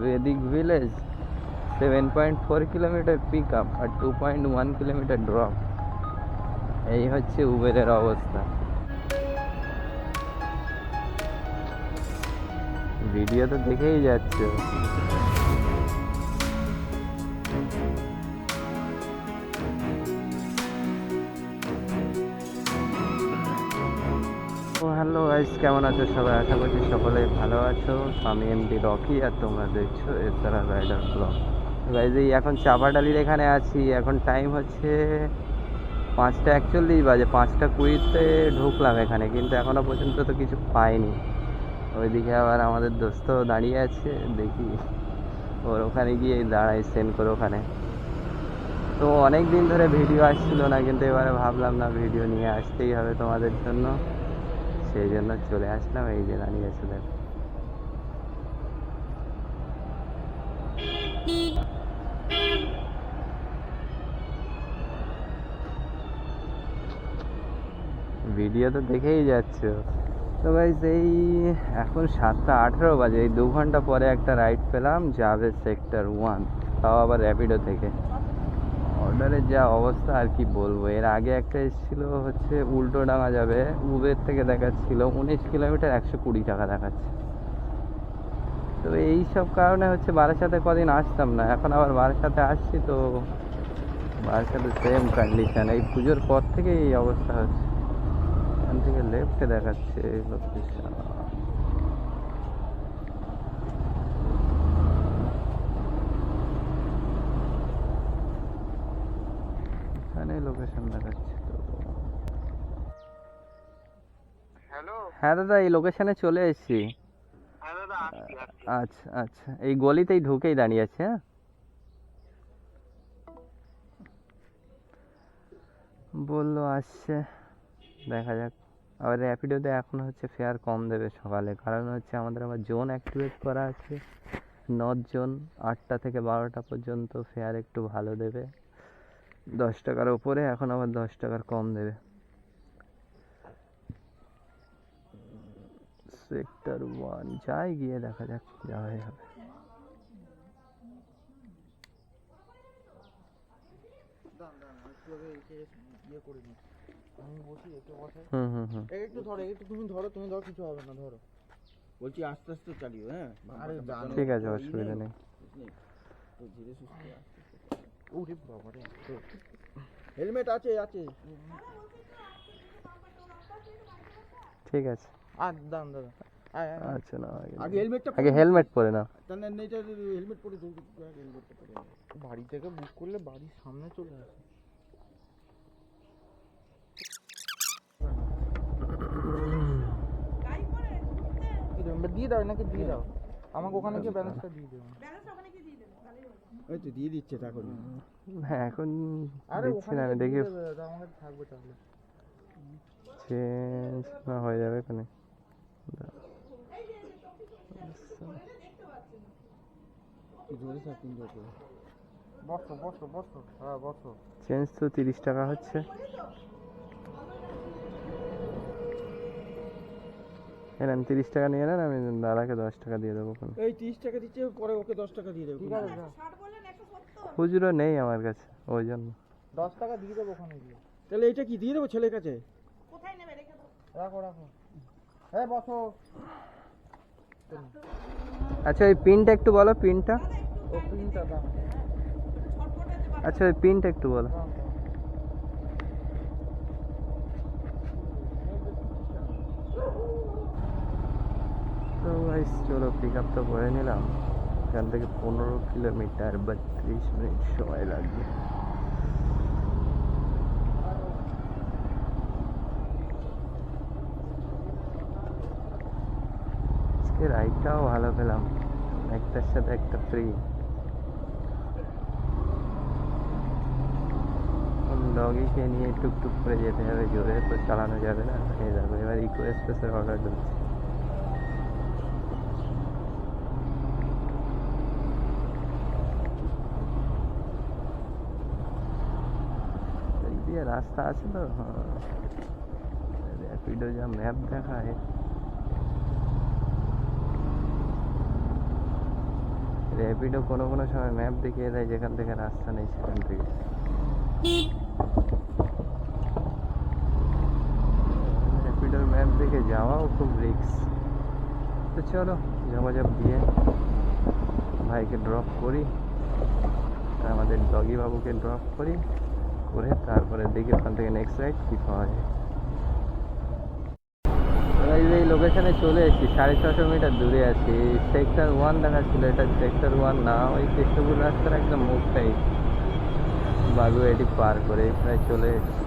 Vedic village seven point four kilometre pick up আর two point one kilometre drop এই হচ্ছে উবেরের অবস্থা video তো দেখেই যাচ্ছ হ্যালো গাইস, কেমন আছো সবাই? আশা করছি সকলেই ভালো আছো। আমি এমডি রকি আর তোমরা দেখছ এছাড়া রাইডার ব্লগ। গাইজ এই এখন চাপাডালির এখানে আছি। এখন টাইম হচ্ছে পাঁচটা একচল্লিশ বাজে, পাঁচটা কুড়িতে ঢুকলাম এখানে, কিন্তু এখনও পর্যন্ত তো কিছু পাইনি। ওইদিকে আবার আমাদের দোস্ত দাঁড়িয়ে আছে, দেখি ওর ওখানে গিয়ে দাঁড়াই সেন্ড করে ওখানে। তো অনেক দিন ধরে ভিডিও আসছিল না, কিন্তু এবারে ভাবলাম না, ভিডিও নিয়ে আসতেই হবে তোমাদের জন্য। সেই জন্য চলে আসলাম, এই যে দাঁড়িয়ে দেখো। ভিডিও তো দেখেই যাচ্ছ। তো ভাই সেই এখন সাতটা আঠেরো বাজে, এই দু ঘণ্টা পরে একটা রাইড পেলাম, যাবে সেক্টর ওয়ান তাও আবার র্যাপিডো থেকে। অর্ডারের যা অবস্থা আর কি বলব, এর আগে একটা এসেছিল হচ্ছে উল্টো ডাঙা যাবে, উবের থেকে দেখাচ্ছিল, উনিশ কিলোমিটার একশো কুড়ি টাকা দেখাচ্ছে। তো এই সব কারণে হচ্ছে বারাসাতে কদিন আসতাম না, এখন আবার বারাসাতে আসছি তো বারাসাতে সেম কন্ডিশন এই পুজোর পর থেকে এই অবস্থা হচ্ছে। এখান থেকে লেফটে দেখাচ্ছে লোকেশন এখানে লোকেশন দেখাচ্ছে তো হ্যালো হ্যাঁ দাদা এই লোকেশনে চলে এসেছি। হ্যাঁ আচ্ছা আচ্ছা। এই গলিতেই ঢুকেই দাঁড়িয়ে আছে হ্যাঁ? বলল আসছে। দেখা যাক। আবার র্যাপিডোতে এখন হচ্ছে ফেয়ার কম দেবে সকালে। কারণ হচ্ছে আমাদের আবার জোন অ্যাক্টিভেট করা আছে। নর্থ জোন আটটা থেকে বারোটা পর্যন্ত ফেয়ার একটু ভালো দেবে। দশ টাকার ওপরে এখন আবার দশ টাকার কম দেবে। Sector one. যাই গিয়ে দেখা যাক আমি বসি একটু হুম হুম হুম। একটু ধরো একটু তুমি ধরো তুমি ধরো কিছু হবে না ধরো। বলছি আস্তে আস্তে চালিও হ্যাঁ? আরে ঠিক আছে অসুবিধা নেই। তো ধীরে সুস্থে আস্তে আস্তে ওরে বাবা রে হেলমেট আছে আছে। ঠিক আছে। আর দাম দাদা। আয় আয়, আয়। আচ্ছা না আগে আগে হেলমেটটা আগে হেলমেট পরে নাও তাহলে নেচার হেলমেট পরে হেলমেটটা পরে। বাড়ি থেকে বুক করলে বাড়ির সামনে চলে আসে। দিয়ে দাও নাকি দিয়ে দাও। আমাকে ওখানে গিয়ে ব্যালেন্সটা দিয়ে দেবো এই তো দিয়ে দিচ্ছে তা করে হ্যাঁ এখন আরে দিচ্ছি ওখানে না আমি দেখি। আমাকে থাকবে তাহলে। চেঞ্জ না হয়ে যাবে এখানে। চেঞ্জ তো তিরিশ টাকা হচ্ছে। এলেন তিরিশ টাকা নিয়ে নেন আমি দাদাকে দশ টাকা দিয়ে দেবো এই তিরিশ টাকা দিচ্ছে পরে ওকে দশ টাকা দিয়ে দেবো। খুচরো নেই আমার কাছে ওই জন্য। দশ টাকা দিয়ে দেবো ওখানে গিয়ে। তাহলে এটা কি দিয়ে দেবো ছেলের কাছে? রাখো রাখো। আচ্ছা ওই পিনটা একটু বলো পিনটা। আচ্ছা ওই পিনটা একটু বলো। তো চলো পিক আপ তো করে নিলাম। এখান থেকে পনেরো কিলোমিটার বত্রিশ মিনিট সময় লাগবে। আজকে রাইডটাও ভালো পেলাম। একটার সাথে একটা ফ্রি ডগিকে নিয়ে টুকটুক করে যেতে হবে, জোরে তো চালানো যাবে না। এই দেখো, এবার ইকো এক্সপ্রেসের অর্ডার দিচ্ছি। এই দিয়ে রাস্তা আছে তো হ্যাঁ। র্যাপিডো যা ম্যাপ দেখায়। র্যাপিডো কোনো কোনো সময় ম্যাপ দেখিয়ে দেয়, যেখান থেকে রাস্তা নেই সেখান থেকে। র্যাপিডোর ম্যাপ দেখে যাওয়াও খুব রিস্ক তো চলো, যোগাযোগ দিয়ে ভাইকে ড্রপ করি আমাদের ডগি বাবুকে ড্রপ করি, করে তারপরে দেখি ওখান থেকে নেক্সট রাইড কী পাওয়া যায়। আমরা এই লোকেশনে চলে এসেছি, সাড়ে ছশো মিটার দূরে আছি। সেক্টর ওয়ান দেখাচ্ছিল, এটা সেক্টর ওয়ান না, ওই কৃষ্ণপুর রাস্তার একদম মুখটাই বাবু এটি পার করে প্রায় চলে এসেছি।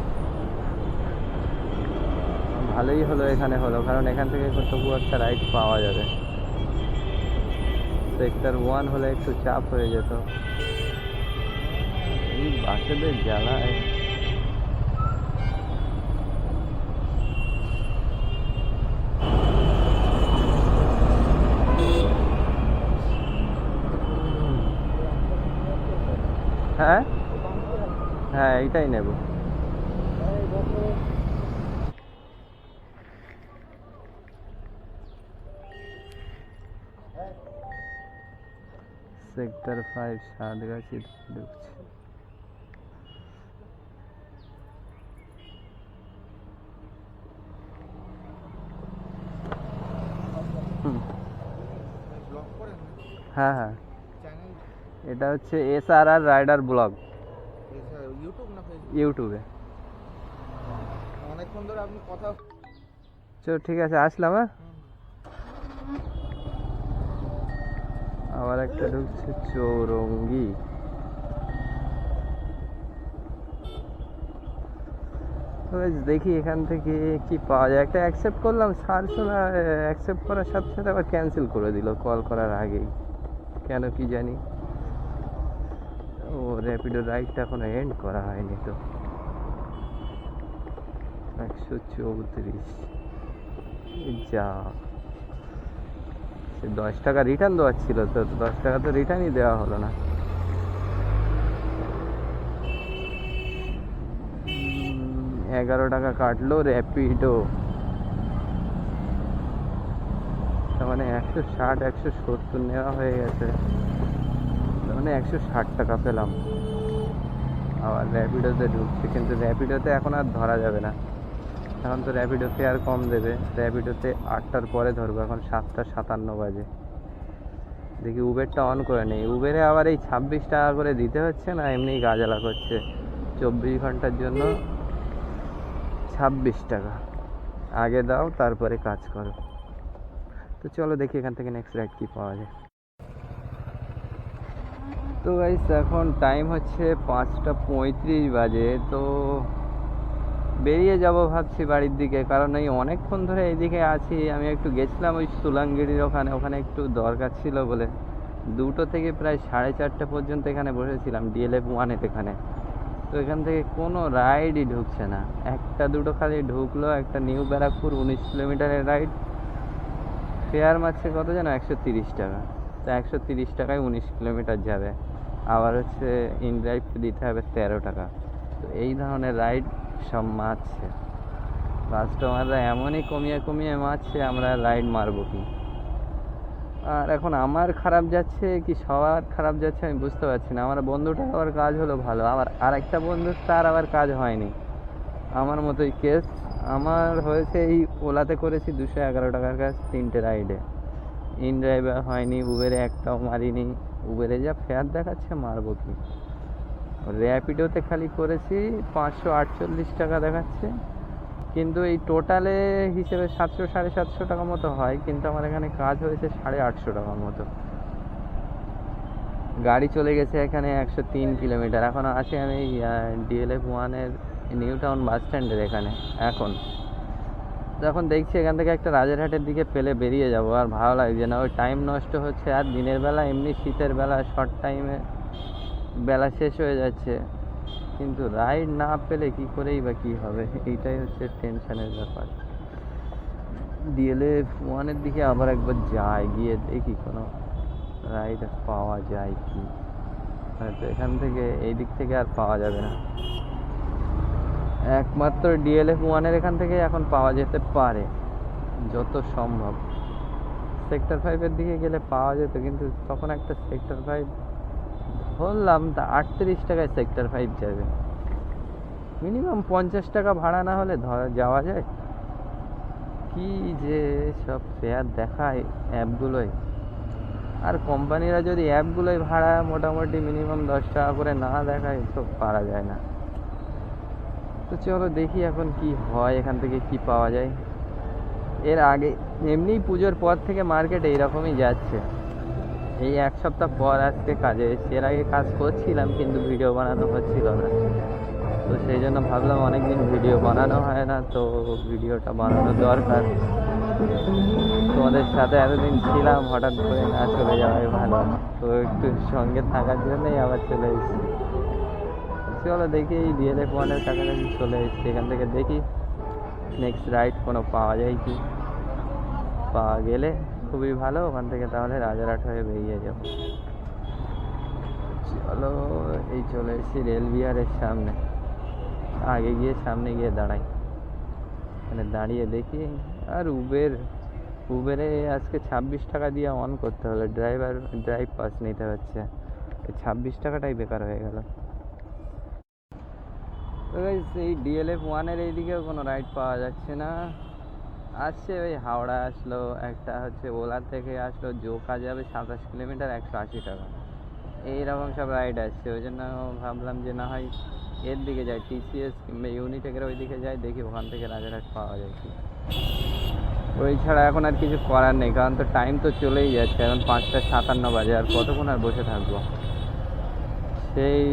ভালোই হলো এখানে হলো, কারণ এখান থেকে তবু একটা রাইড পাওয়া যাবে। সেক্টর ওয়ান হলে একটু চাপ হয়ে যেত। এই বাচ্চাদের জ্বালায় হ্যাঁ এইটাই নেব। সেক্টর ফাইভ, সাতগাছি ঢুকছে। হ্যাঁ হ্যাঁ। এটা হচ্ছে S R R rider blog. YouTube. অনেকক্ষণ ধরে আপনি কথা চলো ঠিক আছে আসলাম হ্যাঁ? আবার একটা ঢুকছে চৌরঙ্গি। দেখি এখান থেকে কি পাওয়া যায়। একটা অ্যাকসেপ্ট করলাম শোনা অ্যাকসেপ্ট করার সাথে সাথে আবার ক্যান্সেল করে দিল কল করার আগেই। কেন কি জানি। ও র্যাপিডো রাইডটা এখনও এন্ড করা হয়নি তো। একশো চৌত্রিশ। যা। সে দশ টাকা রিটার্ন দেওয়ার ছিল তো দশ টাকা তো রিটার্নই দেওয়া হলো না। এগারো টাকা কাটলো র্যাপিডো তার মানে একশো ষাট, একশো সত্তর নেওয়া হয়ে গেছে। মানে একশো ষাট টাকা পেলাম। আবার র্যাপিডোতে ঢুকছে, কিন্তু র্যাপিডোতে এখন আর ধরা যাবে না। এখন তো র্যাপিডো ফেয়ার কম দেবে। র্যাপিডোতে আটটার পরে ধরবো, এখন সাতটা সাতান্ন বাজে। দেখি উবেরটা অন করে নেই। উবেরে আবার এই ছাব্বিশ টাকা করে দিতে হচ্ছে না, এমনি গাজালা করছে। চব্বিশ ঘণ্টার জন্য ছাব্বিশ টাকা। আগে দাও, তারপরে কাজ করো। তো চলো দেখি এখান থেকে নেক্সট রাইড কী পাওয়া যায়। তো গাইস এখন টাইম হচ্ছে পাঁচটা পঁয়ত্রিশ বাজে, তো বেরিয়ে যাব ভাবছি বাড়ির দিকে। কারণ এই অনেকক্ষণ ধরে এইদিকে আছি, আমি একটু গেছিলাম ওই সুলাঙ্গিরির ওখানে ওখানে একটু দরকার ছিল বলে। দুটো থেকে প্রায় সাড়ে চারটে পর্যন্ত এখানে বসেছিলাম ডিএলএফ ওয়ানের এখানে। তো এখান থেকে কোনো রাইডই ঢুকছে না। একটা দুটো খালি ঢুকলো, একটা নিউ ব্যারাকপুর উনিশ কিলোমিটারের রাইড ফেয়ার মারছে কত যেন? একশো তিরিশ টাকা। তো একশো তিরিশ টাকায় উনিশ কিলোমিটার যাবে। আবার হচ্ছে ইন ড্রাইভ দিতে হবে তেরো টাকা। তো এই ধরনের রাইড সব মারছে। কাস্টমাররা এমনই কমিয়ে কমিয়ে মারছে, আমরা রাইড মারবো কি? আর এখন আমার খারাপ যাচ্ছে কি সবার খারাপ যাচ্ছে আমি বুঝতে পারছি না। আমার বন্ধুটার আবার কাজ হলো ভালো, আবার আর একটা বন্ধুর তার আবার কাজ হয়নি। আমার মতোই কেস আমার হয়েছে এই ওলাতে করেছি দুশো এগারো টাকার কাজ তিনটে রাইডে ইন ড্রাইভার হয়নি উবেরে একটাও মারিনি। উবেরে যা ফেয়ার দেখাচ্ছে, মারবো কি? র্যাপিডোতে খালি করেছি, পাঁচশো আটচল্লিশ টাকা দেখাচ্ছে। কিন্তু এই টোটালে হিসেবে সাতশো, সাড়ে সাতশো টাকা মতো হয়, কিন্তু আমার এখানে কাজ হয়েছে সাড়ে আটশো টাকার মতো। গাড়ি চলে গেছে এখানে একশো তিন কিলোমিটার। এখন আছি আমি ডিএলএফ ওয়ানের নিউ টাউন বাস স্ট্যান্ডের এখানে, এখন। যখন দেখছি এখান থেকে একটা রাজারহাটের দিকে পেলে বেরিয়ে যাব, আর ভালো লাগছে না। ওই টাইম নষ্ট হচ্ছে, আর দিনের বেলা, এমনি শীতের বেলা শর্ট টাইমে বেলা শেষ হয়ে যাচ্ছে। কিন্তু রাইড না পেলে কি করেই বা কি হবে? এইটাই হচ্ছে টেনশনের ব্যাপার। ডিএলএফ ওয়ানের দিকে আবার একবার যাই, গিয়ে দেখি কোনো রাইড পাওয়া যায় কি? হয়তো এখান থেকে এই দিক থেকে আর পাওয়া যাবে না। একমাত্র ডিএলএফ ওয়ানের এখান থেকে এখন পাওয়া যেতে পারে, যত সম্ভব। সেক্টর ফাইভের দিকে গেলে পাওয়া যেত, কিন্তু তখন একটা সেক্টর ফাইভ ধরলাম তা আটত্রিশ টাকায় সেক্টর ফাইভ যাবে। মিনিমাম পঞ্চাশ টাকা ভাড়া না হলে ধরা, যাওয়া যায়? কি যে সব ফেয়ার দেখায় অ্যাপগুলোয় আর কোম্পানিরা যদি অ্যাপগুলোয় ভাড়া মোটামুটি মিনিমাম দশ টাকা করে না দেখায়, তো পারা যায় না। তো চলো দেখি এখন কি হয়, এখান থেকে কি পাওয়া যায়। এর আগে, এমনি পুজোর পর থেকে মার্কেট এইরকমই যাচ্ছে। এই এক সপ্তাহ পর আজকে কাজে এসেছি। এর আগে কাজ করছিলাম, কিন্তু ভিডিও বানানো হচ্ছিল না। তো সেই জন্য ভাবলাম অনেকদিন ভিডিও বানানো হয় না, তো ভিডিওটা বানানো দরকার। তোমাদের সাথে এতদিন ছিলাম, হঠাৎ করে না চলে যাওয়াই ভালো। তো একটু সঙ্গে থাকার জন্যই আবার চলে এসেছি। চলো দেখি এই ডিএলএফ ওয়ানের কাছাকাছি চলে এসেছি, এখান থেকে দেখি নেক্সট রাইড কোনো পাওয়া যায় কি? পাওয়া গেলে খুবই ভালো, ওখান থেকে তাহলে রাজারহাট হয়ে বেরিয়ে যাব। চলো, এই চলে এসেছি রেল বিহারের সামনে। আগে গিয়ে সামনে গিয়ে দাঁড়াই। মানে দাঁড়িয়ে দেখি, আর উবের উবেরে আজকে ছাব্বিশ টাকা দিয়ে অন করতে হলো। ড্রাইভার ড্রাইভ পাস নিতে হচ্ছে। ছাব্বিশ টাকাটাই বেকার হয়ে গেল। এই ডিএলএফ ওয়ানের এইদিকেও কোনো রাইড পাওয়া যাচ্ছে না। আসছে ওই হাওড়া আসলো, একটা হচ্ছে ওলা থেকে আসলো, জোকা যাবে সাতাশ কিলোমিটার একশো আশি টাকা। এইরকম সব রাইড আসছে, ওই জন্য ভাবলাম যে না হয় এর দিকে যাই টিসিএস কিংবা ইউনিটেকের ওই দিকে যাই, দেখি ওখান থেকে রাজারহাট পাওয়া যায় কি। ওই ছাড়া এখন আর কিছু করার নেই, কারণ তো টাইম তো চলেই যাচ্ছে, এখন পাঁচটা সাতান্ন বাজে, আর কতক্ষণ আর বসে থাকব? সেই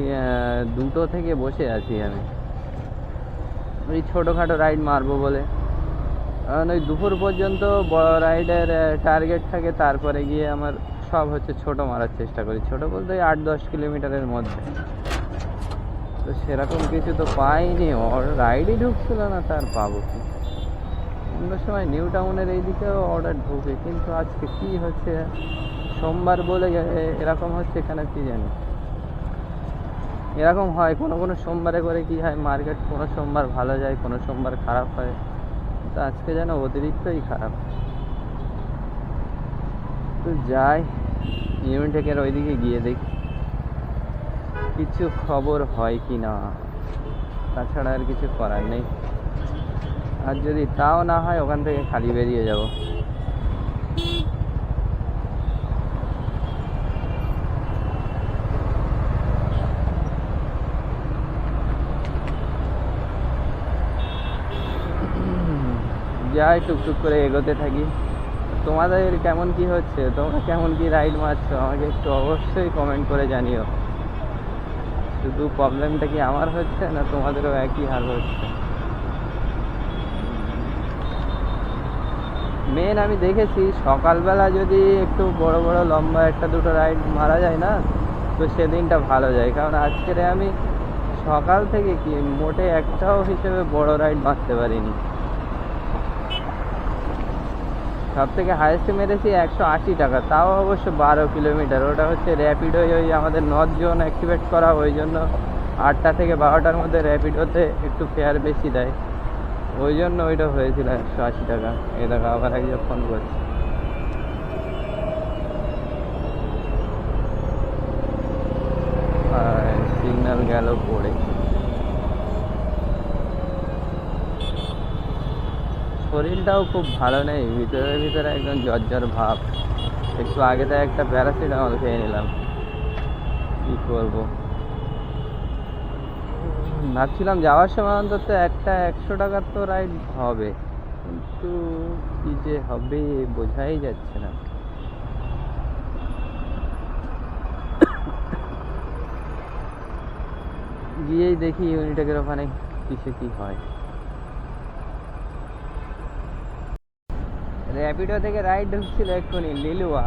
দুটো থেকে বসে আছি আমি। ওই ছোটোখাটো রাইড মারবো বলে। কারণ ওই দুপুর পর্যন্ত বড় রাইডের টার্গেট থাকে, তারপরে গিয়ে আমার সব হচ্ছে ছোট মারার চেষ্টা করি। ছোট বলতে ওই আট দশ কিলোমিটারের মধ্যে। তো সেরকম কিছু তো পাইনি। ওর রাইডই ঢুকছিল না, তার পাবো কি? অন্য সময় নিউ টাউনের এইদিকেও অর্ডার ঢুকে। কিন্তু আজকে কি হচ্ছে? সোমবার বলে এরকম হচ্ছে এখানে কি জানি। এরকম হয়, কোনো কোনো সোমবারে করে কি হয় মার্কেট কোনো সোমবার ভালো যায়, কোনো সোমবার খারাপ হয়। তো আজকে যেন অতিরিক্তই খারাপ। তো যাই ইউনিটেকের ওইদিকে গিয়ে দেখি। কিছু খবর হয় কি না? তাছাড়া আর কিছু করার নেই। আর যদি তাও না হয়, ওখান থেকে খালি বেরিয়ে যাব। যাই টুকটুক করে এগোতে থাকি। তোমাদের কেমন কি হচ্ছে? তোমরা কেমন কি রাইড মারছো? আমাকে একটু অবশ্যই কমেন্ট করে জানিও। শুধু প্রবলেমটা কি আমার হচ্ছে না তোমাদেরও একই হাল হচ্ছে? মেন আমি দেখেছি, সকালবেলা যদি একটু বড় বড় লম্বা একটা দুটো রাইড মারা যায় না, তো সেদিনটা ভালো যায়। কারণ আজকের আমি সকাল থেকে কি মোটে একটাও হিসেবে বড় রাইড মারতে পারিনি। সব থেকে হাইয়েস্ট মেরেছি একশো আশি টাকা, তাও অবশ্য বারো কিলোমিটার। ওটা হচ্ছে র্যাপিডো ওই আমাদের নর্থ জোন অ্যাক্টিভেট করা, ওই জন্য আটটা থেকে বারোটার মধ্যে র্যাপিডোতে একটু ফেয়ার বেশি দেয়। ওই জন্য ওইটা হয়েছিল একশো আশি টাকা। এ দেখো, আবার একজন ফোন করছে। শরীরটাও খুব ভালো নেই, ভিতরে ভিতরে একদম জ্বর ভাব। একটু আগে তো একটা প্যারাসিটামল খেয়ে নিলাম। কি করব? ভাবছিলাম যাওয়ার সময় অন্তত একটা একশো টাকার তো রাইড হবে। কিন্তু কি যে হবে বোঝাই যাচ্ছে না। গিয়েই দেখি ইউনিটেকের ওখানে কিসে কি হয়। র্যাপিডো থেকে রাইড ঢুকছিল এক্ষুনি লিলুয়া।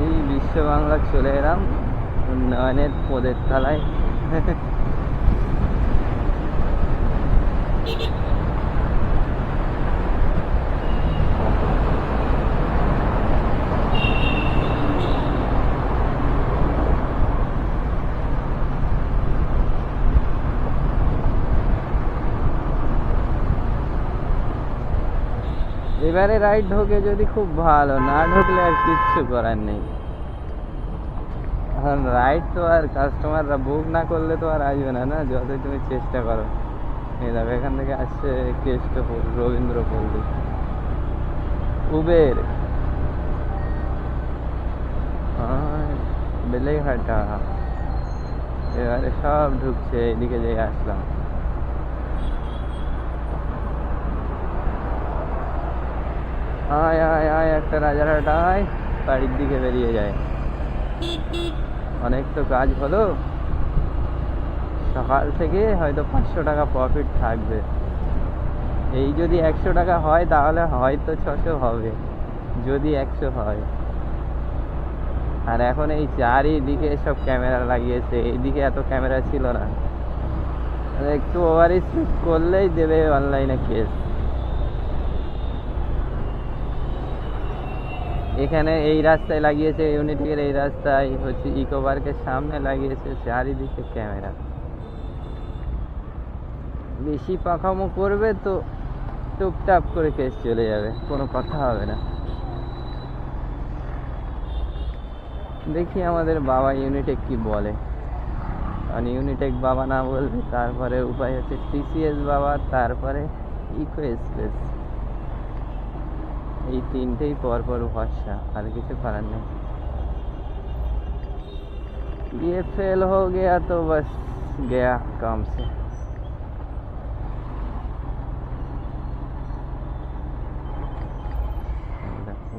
এই বিশ্ব বাংলা চলে এলাম উন্নয়নের পদের তলায়। এবারে রাইড ঢোকে যদি খুব ভালো, না ঢুকলে আর কিচ্ছু করার নেই। এখন রাইড তো আর কাস্টমাররা বুক না করলে তো আর আসবে না না? যতই তুমি চেষ্টা করো। এই এখান থেকে আসছে কেষ্ট রবীন্দ্র পল্লী উবের বেলেঘাটা। এবারে সব ঢুকছে, এদিকে যে আসলাম। আয় আয় আয় একটা রাজারহাট আয় বাড়ির দিকে বেরিয়ে যায়। অনেক তো কাজ হলো। সকাল থেকে হয়তো পাঁচশো টাকা প্রফিট থাকবে। এই যদি একশো টাকা হয়, তাহলে হয়তো ছশো হবে। যদি একশো হয়। আর এখন এই চারিদিকে সব ক্যামেরা লাগিয়েছে। এইদিকে এত ক্যামেরা ছিল না। একটু ওভার স্পিড করলেই দেবে অনলাইনে কেস এখানে এই রাস্তায় লাগিয়েছে ইউনিটিকের এই রাস্তায় হচ্ছে ইকো পার্কের সামনে লাগিয়েছে চারিদিকে ক্যামেরা বেশি পাখামো করবে তো টুপটাপ করে কেস চলে যাবে, কোনো কথা হবে না। দেখি আমাদের বাবা ইউনিটেক কি বলে। কারণ ইউনিটেক বাবা না বলবে তারপরে উপায় হচ্ছে টিসিএস বাবা, তারপরে ইকো এক্সপ্রেস এই তিনটেই পর পর ভরসা আর কিছু করার নেই ये फेल हो गया तो बस गया काम से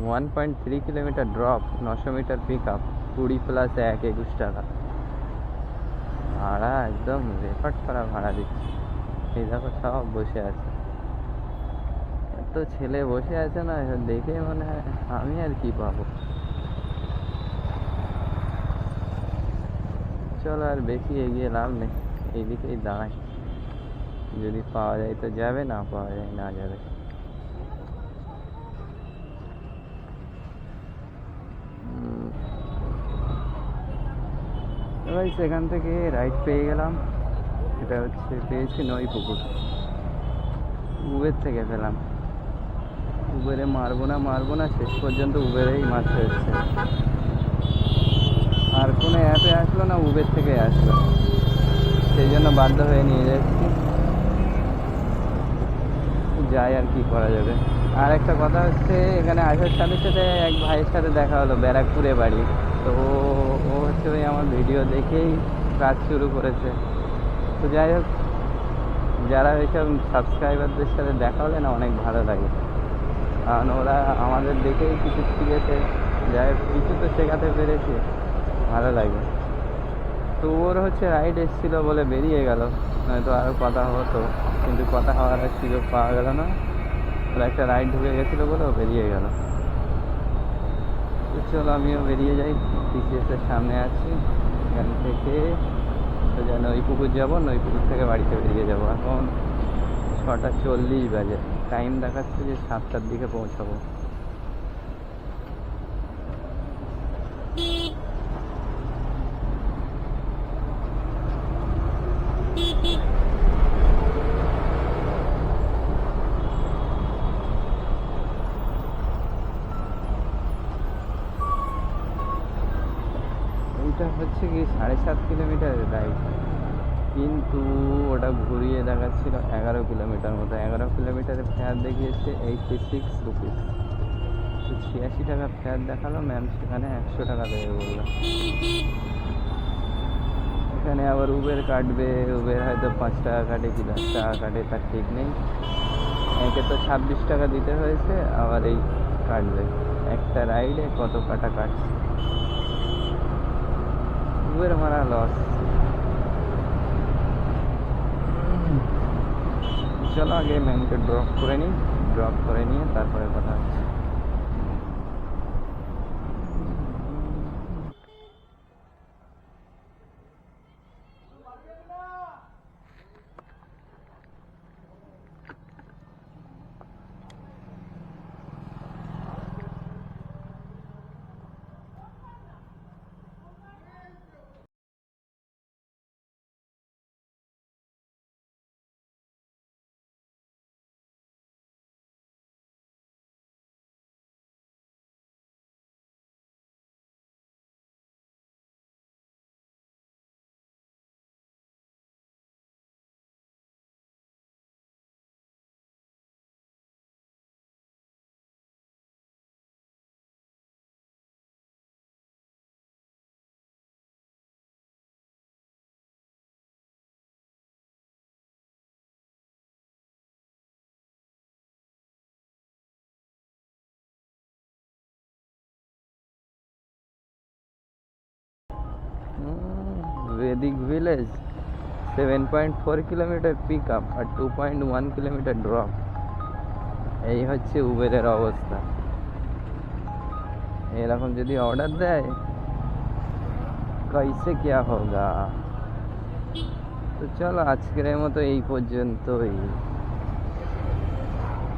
one point three kilometre drop নশো মিটার পিক আপ কুড়ি প্লাস এক একুশ টাকা ভাড়া একদম রেকর্ড করা ভাড়া দিচ্ছে এই দেখো সব বসে আছে এত ছেলে বসে আছে না দেখে মনে হয় আমি আর কি পাবো? চলো আর বেশি এগিয়ে লাভ নেই এইদিকেই দাঁড়াই। যদি পাওয়া যায় তো যাবে, না পাওয়া যায় না যাবে। এবার সেখান থেকে রাইট পেয়ে গেলাম। এটা হচ্ছে, পেয়েছি নই পুকুর। উবের থেকে পেলাম। উবেরে মারবো না মারবো না, শেষ পর্যন্ত উবেরেই মারতে হচ্ছে। আর কোনো অ্যাপে আসলো না, উবের থেকে আসলো। সেই জন্য বাধ্য হয়ে নিয়ে যাচ্ছি। যাই আর কি করা যাবে। আর একটা কথা হচ্ছে, এখানে আসার সাথে সাথে এক ভাইয়ের সাথে দেখা হলো, ব্যারাকপুরে বাড়ি। তো ও- ও হচ্ছে ওই আমার ভিডিও দেখেই কাজ শুরু করেছে। তো যাই হোক, যারা এইসব সাবস্ক্রাইবারদের সাথে দেখা হলে না অনেক ভালো লাগে। কারণ ওরা আমাদের দেখেই কিছু শিখেছে, যাই কিছু তো শেখাতে পেরেছে। ভালো লাগে। তো ওর হচ্ছে রাইড এসেছিল বলে বেরিয়ে গেল। নয়তো আরও কথা হতো, কিন্তু কথা হওয়ার আর সুযোগ পাওয়া গেল না। ওর একটা রাইড ঢুকে গেছিল বলে ও বেরিয়ে গেল। চলো আমিও বেরিয়ে যাই। টিসিএসের সামনে আছি। এখান থেকে তো যেন ওই পুকুর যাব নই পুকুর থেকে বাড়িতে বেরিয়ে যাব। এখন ছটা চল্লিশ বাজে। টাইম দেখাচ্ছে যে সাতটার দিকে পৌঁছাবো। এইটা হচ্ছে কি সাড়ে সাত কিলোমিটার রাইড কিন্তু ঘুরিয়ে দেখাচ্ছিল এগারো কিলোমিটার মতো। এগারো কিলোমিটারের ফেয়ার দেখিয়েছে এইটটি সিক্স রুপিস তো ছিয়াশি টাকা ফেয়ার দেখাল ম্যাম সেখানে একশো টাকা দেবে বলল। এখানে আবার উবের কাটবে উবের হয়তো পাঁচ টাকা কাটে কি দশ টাকা কাটে তার ঠিক নেই। একে তো ছাব্বিশ টাকা দিতে হয়েছে, আবার এই কাটবে। একটা রাইডে কত কাটা কাটছে? উবের মারা লস চলো আগে ম্যামকে ড্রপ করে নিই ড্রপ করে নিয়ে তারপরে কথা হচ্ছে Vedic village seven point four kilometre pick up আর two point one kilometre drop এই হচ্ছে উবেরের অবস্থা এরকম যদি অর্ডার দেয় कैसे क्या होगा তো চলো আজকের মতো এই পর্যন্তই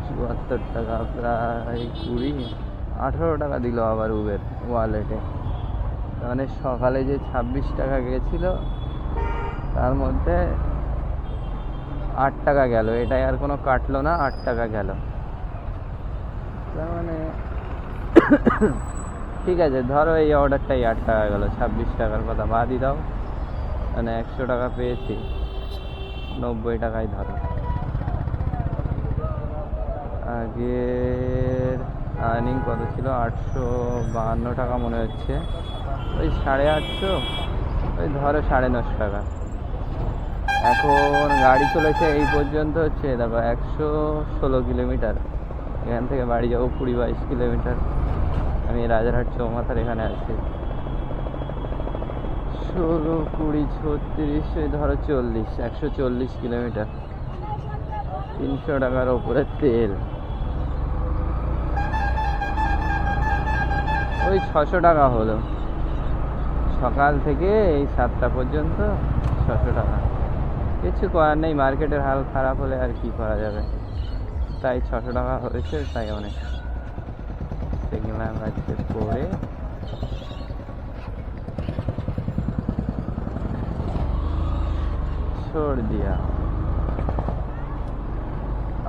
চুয়াত্তর টাকা প্রায় কুড়ি আঠারো টাকা দিল আবার উবের ওয়ালেটে মানে সকালে যে ছাব্বিশ টাকা গেছিল, তার মধ্যে আট টাকা গেল। এটাই আর কোনো কাটলো না, আট টাকা গেল। তার মানে ঠিক আছে, ধরো এই অর্ডারটাই আট টাকা গেল, ছাব্বিশ টাকার কথা বাদই দাও। মানে একশো টাকা পেয়েছি, নব্বই টাকায় ধরো। আগের আর্নিং কত ছিল? আটশো বাহান্ন টাকা মনে হচ্ছে। ওই সাড়ে আটশো? ওই ধরো সাড়ে নশো টাকা। এখন গাড়ি চলেছে এই পর্যন্ত হচ্ছে, দেখো, একশো ষোলো কিলোমিটার। এখান থেকে বাড়ি যাব কুড়ি বাইশ কিলোমিটার। আমি রাজারহাট চৌমাথার এখানে আছি। ষোলো, কুড়ি, ছত্রিশ ওই ধরো চল্লিশ, একশো চল্লিশ কিলোমিটার। তিনশো টাকার ওপরে তেল। ওই ছশো টাকা হলো। সকাল থেকে এই সাতটা পর্যন্ত ছশো টাকা। কিছু করার নেই, মার্কেটের হাল খারাপ হলে আর কি করা যাবে? তাই ছশো টাকা হয়েছে, তাই অনেক। দেখলাম আজকে পরে ছোড় দিয়া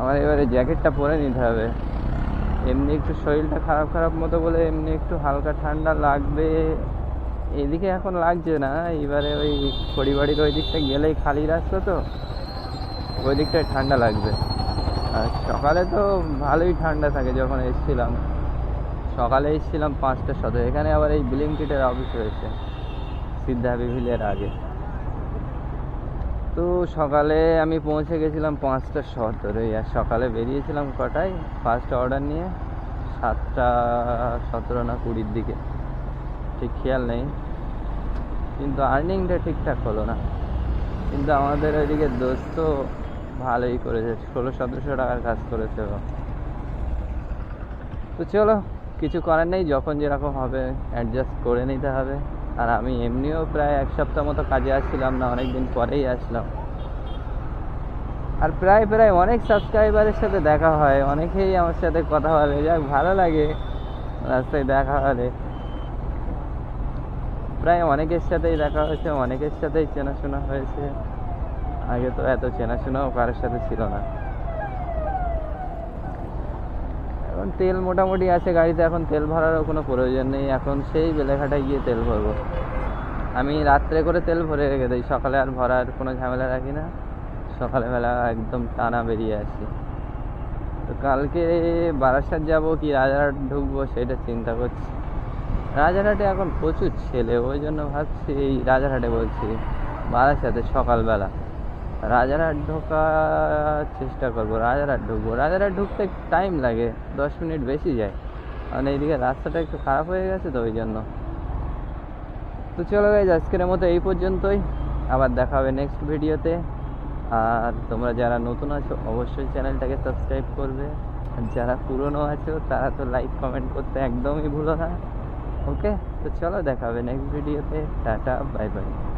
আমার এবারে জ্যাকেটটা পরে নিতে হবে। এমনি একটু শরীরটা খারাপ খারাপ মতো বলে এমনি একটু হালকা ঠান্ডা লাগবে। এদিকে এখন লাগছে না এবারে ওই পরিবারের ওই দিকটা গেলেই খালি রাস্তা তো ওই দিকটায় ঠান্ডা লাগবে। আর সকালে তো ভালোই ঠান্ডা থাকে যখন এসেছিলাম। সকালে এসেছিলাম পাঁচটা শত এখানে আবার এই বিলিংকিটের অফিস রয়েছে সিদ্ধা বিভিলের আগে। তো সকালে আমি পৌঁছে গেছিলাম পাঁচটা সতেরোই, আর সকালে বেরিয়েছিলাম কটায়? ফার্স্ট অর্ডার নিয়ে সাতটা সতেরো না কুড়ির দিকে। ঠিক খেয়াল নেই। কিন্তু আর্নিংটা ঠিকঠাক হলো না। কিন্তু আমাদের ওইদিকে দোস্ত ভালোই করেছে, ষোলো সতেরোশো টাকার কাজ করেছে তো চলো, কিছু করার নেই, যখন যেরকম হবে অ্যাডজাস্ট করে নিতে হবে। আর আমি এমনিও প্রায় এক সপ্তাহ মতো কাজে আসছিলাম না অনেক দিন পরেই আসলাম। আর প্রায় প্রায় অনেক সাবস্ক্রাইবারের সাথে দেখা হয়, অনেকেই আমার সাথে কথা বলে, যাক ভালো লাগে রাস্তায় দেখা হলে। প্রায় অনেকের সাথেই দেখা হয়েছে, অনেকের সাথেই চেনাশোনা হয়েছে। আগে তো এত চেনাশোনাও কারোর সাথে ছিল না। এখন তেল মোটামুটি আছে গাড়িতে, এখন তেল ভরারও কোনো প্রয়োজন নেই। এখন সেই বেলেঘাটায় গিয়ে তেল ভরবো। আমি রাত্রে করে তেল ভরে রেখে দিই, সকালে আর ভরার কোনো ঝামেলা রাখি না। সকালবেলা একদম টানা বেরিয়ে আসি। তো কালকে বারাসাত যাব কি রাজারহাট ঢুকবো সেটা চিন্তা করছি। রাজারহাটে এখন প্রচুর ছেলে, ওই জন্য ভাবছি এই রাজারহাটে বলছি, বারাসাতে সকালবেলা। রাজারহাট ঢোকার চেষ্টা করব রাজারহাট ঢুকবো। রাজারহাট ঢুকতে টাইম লাগে, দশ মিনিট বেশি যায়। কারণ এইদিকে রাস্তাটা একটু খারাপ হয়ে গেছে তো ওই জন্য তো চলো গাইজ আজকের মতো এই পর্যন্তই। আবার দেখা হবে নেক্সট ভিডিওতে আর তোমরা যারা নতুন আছো, অবশ্যই চ্যানেলটাকে সাবস্ক্রাইব করবে। আর যারা পুরনো আছো, তারা তো লাইক কমেন্ট করতে একদমই ভুলো না। ওকে তো চলো দেখা হবে নেক্সট ভিডিওতে টাটা বাই বাই